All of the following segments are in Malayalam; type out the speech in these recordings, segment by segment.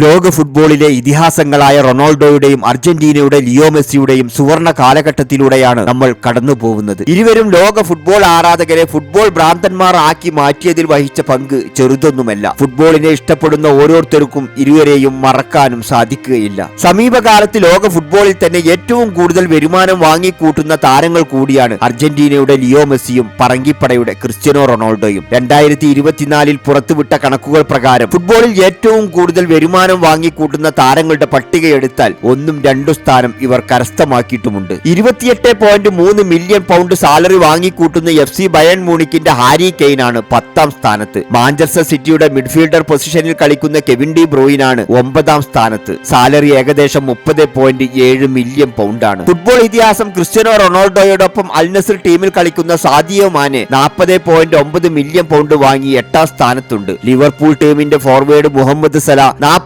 ലോക ഫുട്ബോളിലെ ഇതിഹാസങ്ങളായ റൊണാൾഡോയുടെയും അർജന്റീനയുടെ ലിയോ മെസ്സിയുടെയും സുവർണ കാലഘട്ടത്തിലൂടെയാണ് നമ്മൾ കടന്നു പോകുന്നത് ഇരുവരും ലോക ഫുട്ബോൾ ആരാധകരെ ഫുട്ബോൾ ഭ്രാന്തന്മാർ ആക്കി മാറ്റിയതിൽ വഹിച്ച പങ്ക് ചെറുതൊന്നുമല്ല. ഫുട്ബോളിനെ ഇഷ്ടപ്പെടുന്ന ഓരോരുത്തർക്കും ഇരുവരെയും മറക്കാനും സാധിക്കുകയില്ല. സമീപകാലത്ത് ലോക ഫുട്ബോളിൽ തന്നെ ഏറ്റവും കൂടുതൽ വരുമാനം വാങ്ങിക്കൂട്ടുന്ന താരങ്ങൾ കൂടിയാണ് അർജന്റീനയുടെ ലിയോ മെസ്സിയും പറങ്കിപ്പടയുടെ ക്രിസ്ത്യനോ റൊണാൾഡോയും. രണ്ടായിരത്തി ഇരുപത്തിനാലിൽ പുറത്തുവിട്ട കണക്കുകൾ പ്രകാരം ഫുട്ബോളിൽ ഏറ്റവും കൂടുതൽ വരുമാനം വാങ്ങിക്കൂട്ടുന്ന താരങ്ങളുടെ പട്ടികയെടുത്താൽ ഒന്നും രണ്ടും സ്ഥാനം ഇവർ കരസ്ഥമാക്കിയിട്ടുമുണ്ട്. ഇരുപത്തിയെട്ട് പോയിന്റ് മൂന്ന് മില്യൺ പൗണ്ട് സാലറി വാങ്ങിക്കൂട്ടുന്ന എഫ് സി ബയൺ മൂണിക്കിന്റെ ഹാരി കെയ്നാണ് പത്താം സ്ഥാനത്ത്. മാഞ്ചസ്റ്റർ സിറ്റിയുടെ മിഡ്ഫീൽഡർ പൊസിഷനിൽ കളിക്കുന്ന കെവിൻ ഡി ബ്രോയിൻ ആണ് ഒമ്പതാം സ്ഥാനത്ത്. സാലറി ഏകദേശം മുപ്പത് പോയിന്റ് ഏഴ് മില്യൺ പൗണ്ടാണ് ഫുട്ബോൾ ഇതിഹാസം ക്രിസ്ത്യനോ റൊണാൾഡോയോടൊപ്പം അൽ നസർ ടീമിൽ കളിക്കുന്ന സാദിയോ മാനെ നാൽപ്പത് പോയിന്റ് ഒമ്പത് മില്യൺ പൗണ്ട് വാങ്ങി എട്ടാം സ്ഥാനത്തുണ്ട്. ലിവർപൂൾ ടീമിന്റെ ഫോർവേഡ് മുഹമ്മദ് സല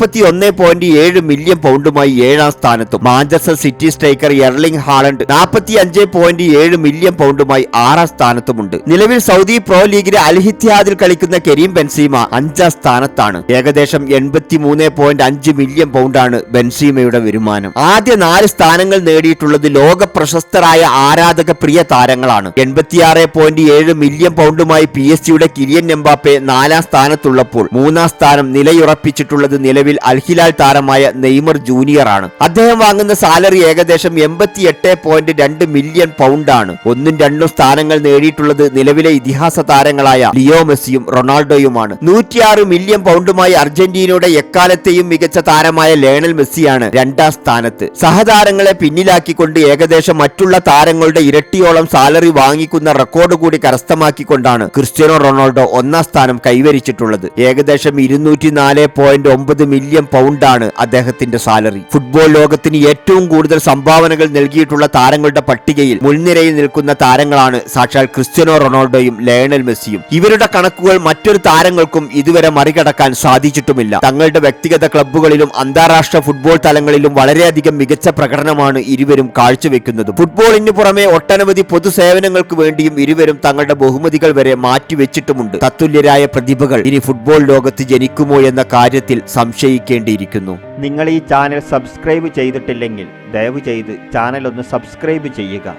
നാൽപ്പത്തി ഒന്ന് പോയിന്റ് ഏഴ് മില്യൺ പൗണ്ടുമായി ഏഴാം സ്ഥാനത്തും. Manchester City striker Erling Haaland നാൽപ്പത്തി അഞ്ച് പോയിന്റ് ഏഴ് മില്യൺ പൗണ്ടുമായി ആറാം സ്ഥാനത്തുമുണ്ട്. നിലവിൽ സൗദി പ്രോ ലീഗിലെ അൽഹിത്യാദിൽ കളിക്കുന്ന കരീം ബെൻസീമ അഞ്ചാം സ്ഥാനത്താണ്. ഏകദേശം എൺപത്തി മൂന്ന് പോയിന്റ് അഞ്ച് മില്യൺ പൗണ്ടാണ് ബെൻസീമയുടെ വരുമാനം. ആദ്യ നാല് സ്ഥാനങ്ങൾ നേടിയിട്ടുള്ളത് ലോക പ്രശസ്തരായ ആരാധക പ്രിയ താരങ്ങളാണ്. എൺപത്തിയാറ് പോയിന്റ് ഏഴ് മില്യൺ പൗണ്ടുമായി പി എസ് ജിയുടെ കിലിയൻ എംബാപ്പെ നാലാം സ്ഥാനത്തുള്ളപ്പോൾ മൂന്നാം സ്ഥാനം നിലയുറപ്പിച്ചിട്ടുള്ളത് നിലവിൽ അൽഹിലാൽ താരമായ നെയ്മർ ജൂനിയർ ആണ്. അദ്ദേഹം വാങ്ങുന്ന സാലറി ഏകദേശം എൺപത്തി എട്ട് പോയിന്റ് രണ്ട് മില്യൺ പൗണ്ടാണ്. ഒന്നും രണ്ടും സ്ഥാനങ്ങൾ നേടിയിട്ടുള്ളത് നിലവിലെ ഇതിഹാസ താരങ്ങളായ ലിയോ മെസ്സിയും റൊണാൾഡോയുമാണ്. നൂറ്റിയാറ് മില്യൺ പൗണ്ടുമായി അർജന്റീനയുടെ എക്കാലത്തെയും മികച്ച താരമായ ലേണൽ മെസ്സിയാണ് രണ്ടാം സ്ഥാനത്ത്. സഹതാരങ്ങളെ പിന്നിലാക്കിക്കൊണ്ട് ഏകദേശം മറ്റുള്ള താരങ്ങളുടെ ഇരട്ടിയോളം സാലറി വാങ്ങിക്കുന്ന റെക്കോർഡ് കൂടി കരസ്ഥമാക്കിക്കൊണ്ടാണ് ക്രിസ്ത്യാനോ റൊണാൾഡോ ഒന്നാം സ്ഥാനം കൈവരിച്ചിട്ടുള്ളത്. ഏകദേശം ഇരുന്നൂറ്റി നാല് പോയിന്റ് ഒമ്പത് മില്യൺ പൗണ്ടാണ് അദ്ദേഹത്തിന്റെ സാലറി. ഫുട്ബോൾ ലോകത്തിന് ഏറ്റവും കൂടുതൽ സംഭാവനകൾ നൽകിയിട്ടുള്ള താരങ്ങളുടെ പട്ടികയിൽ മുൻനിരയിൽ നിൽക്കുന്ന താരങ്ങളാണ് സാക്ഷാൽ ക്രിസ്ത്യാനോ റൊണാൾഡോയും ലയണൽ മെസ്സിയും. ഇവരുടെ കണക്കുകൾ മറ്റൊരു താരങ്ങൾക്കും ഇതുവരെ മറികടക്കാൻ സാധിച്ചിട്ടുമില്ല. തങ്ങളുടെ വ്യക്തിഗത ക്ലബ്ബുകളിലും അന്താരാഷ്ട്ര ഫുട്ബോൾ തലങ്ങളിലും വളരെയധികം മികച്ച പ്രകടനമാണ് ഇരുവരും കാഴ്ചവെക്കുന്നത്. ഫുട്ബോളിന് പുറമെ ഒട്ടനവധി പൊതുസേവനങ്ങൾക്ക് വേണ്ടിയും ഇരുവരും തങ്ങളുടെ ബഹുമതികൾ വരെ മാറ്റിവെച്ചിട്ടുമുണ്ട്. തത്തുല്യരായ പ്രതിഭകൾ ഇനി ഫുട്ബോൾ ലോകത്ത് ജനിക്കുമോ എന്ന കാര്യത്തിൽ സംശയിക്കേണ്ടിയിരിക്കുന്നു. നിങ്ങൾ ഈ ചാനൽ സബ്സ്ക്രൈബ് ചെയ്തിട്ടില്ലെങ്കിൽ ദയവ് ചെയ്ത് ചാനൽ ഒന്ന് സബ്സ്ക്രൈബ് ചെയ്യുക.